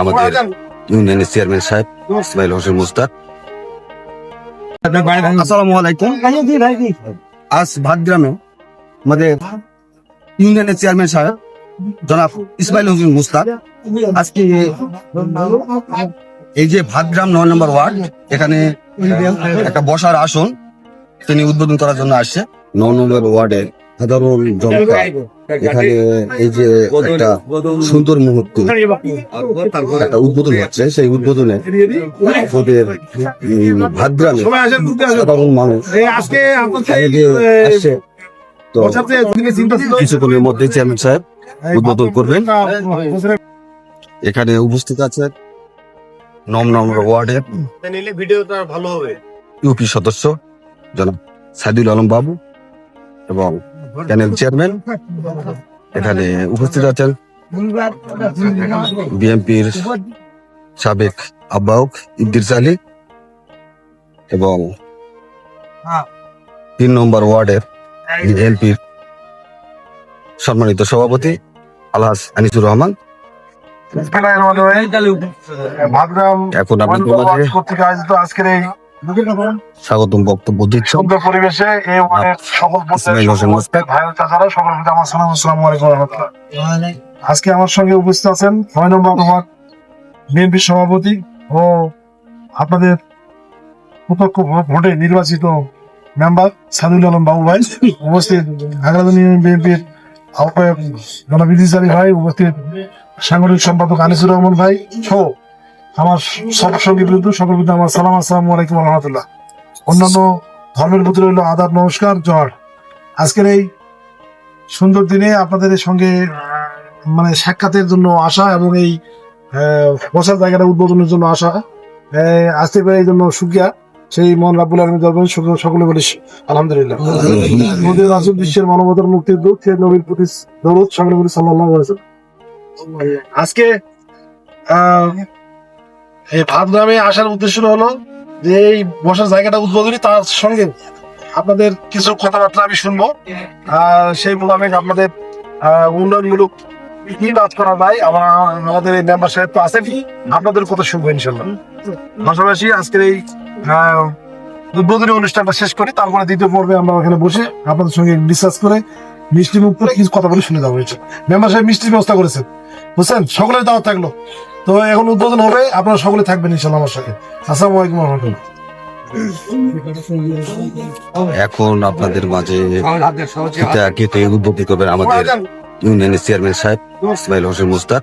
আমাদের ইউনিয়নের চেয়ারম্যান সাহেব ইসমাইল হোসেন মুস্তাক। আসসালামু আলাইকুম। আজ ভাতগ্রামে আমাদের ইউনিয়নের চেয়ারম্যান সাহেব জনাব ইসমাইল হোসেন মুস্তাক আজকে এই যে ভাতগ্রাম নয় নম্বর ওয়ার্ড এখানে একটা বসার আসন তিনি উদ্বোধন করার জন্য আসছে। ন নম্বর ওয়ার্ডের সাধারণ জনতা এখানে এই যে একটা সুন্দর মুহূর্ত। একটা উদ্বোধন হচ্ছে সেই উদ্বোধনে উম, ভাতগ্রামে সাধারণ মানুষ আজকে আসছে। তো কিছুক্ষণের মধ্যে চেয়ারম্যান সাহেব উদ্বোধন করবেন। এখানে উপস্থিত আছে নম নম্বর ওয়ার্ডের নিলে ভিডিওটা ভালো হবে ইউপি সদস্য জনাব সাইদুল আলম বাবু এবং প্যানেল চেয়ারম্যান এখানে উপস্থিত আছেন বিএনপির সাবেক আহ্বায়ক ইদ্দির আলী এবং তিন নম্বর ওয়ার্ডের বিএনপির সম্মানিত সভাপতি আলহাজ আনিসুর রহমান। এখন আপনাদের আয়োজিত আজকের এই স্বাগতম বক্তব্য দিচ্ছেন সুন্দর পরিবেশে এই ওয়ার্ডের সকল ভাই চাচারা আমার সালাম আসসালামু আলাইকুম রহমতুল্লাহ। আজকে আমার সঙ্গে উপস্থিত আছেন নম্বর ওয়ার্ড বিএনপির সভাপতি ও আপনাদের প্রত্যক্ষ ভোটে নির্বাচিত মেম্বার সাদুল আলম বাবু ভাই। উপস্থিত আগ্রাদনী বিএনপির আহ্বায়ক জনাব ইদিস আলী ভাই উপস্থিত সাংগঠনিক সম্পাদক আনিসুর রহমান ভাই সহ আমার সব সঙ্গী বিরুদ্ধে সকল বিরুদ্ধে আমার সালাম আসসালামু আলাইকুম রহমতুল্লাহ। অন্যান্য ধর্মের প্রতি রইল আদাব নমস্কার জয় আজকের এই সুন্দর দিনে আপনাদের সঙ্গে মানে সাক্ষাতের জন্য আসা এবং এই বসার জায়গাটা উদ্বোধনের জন্য আসা আসতে পেরে এই জন্য সুখিয়া সেই মন রাব্বুল আলমী সকলে বলিস আলহামদুলিল্লাহ। বিশ্বের মানবতার মুক্তির দূত সে নবীর প্রতি দরুদ সকলে বলি সাল্লাহ আজকে আহ, এই গ্রামে আসার উদ্দেশ্য হলো যে এই বসার জায়গাটা উদ্বোধনী, তার সঙ্গে আপনাদের কিছু কথাবার্তা আমি শুনব। সেই মোতাবেক আপনাদের উন্নয়নমূলক কি কাজ করা যায়। আমার, আমাদের এই মেম্বার সাহেব তো আছেন আপনাদের কথা শুনব ইনশাল্লাহ। পাশাপাশি আজকের এই উদ্বোধনী অনুষ্ঠানটা শেষ করি। তারপরে দ্বিতীয় পর্বে আমরা ওখানে বসে আপনাদের সঙ্গে ডিসকাস করে মিষ্টি মুখ করে কিছু কথা বলে শুনে যাব মেম্বার সাহেব মিষ্টির ব্যবস্থা করেছেন বুঝছেন? সকলের দাওয়াত থাকল। তো এখন উদ্বোধন হবে আপনারা সকলে থাকবেন ইনশাল্লাহ আমার সাথে আসসালামু আলাইকুম রহমতুল্লাহ। এখন আপনাদের মাঝে কেটে উদ্বোধন করবেন আমাদের ইউনিয়নের চেয়ারম্যান সাহেব ইসমাইল হোসেন মুস্তাক।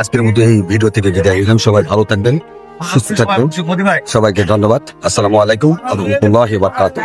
আজকের মতো এই ভিডিও থেকে বিদায় নিলাম। সবাই ভালো থাকবেন সুস্থ থাকবেন। সবাইকে ধন্যবাদ। আসসালামু আলাইকুম বারকাতুহ।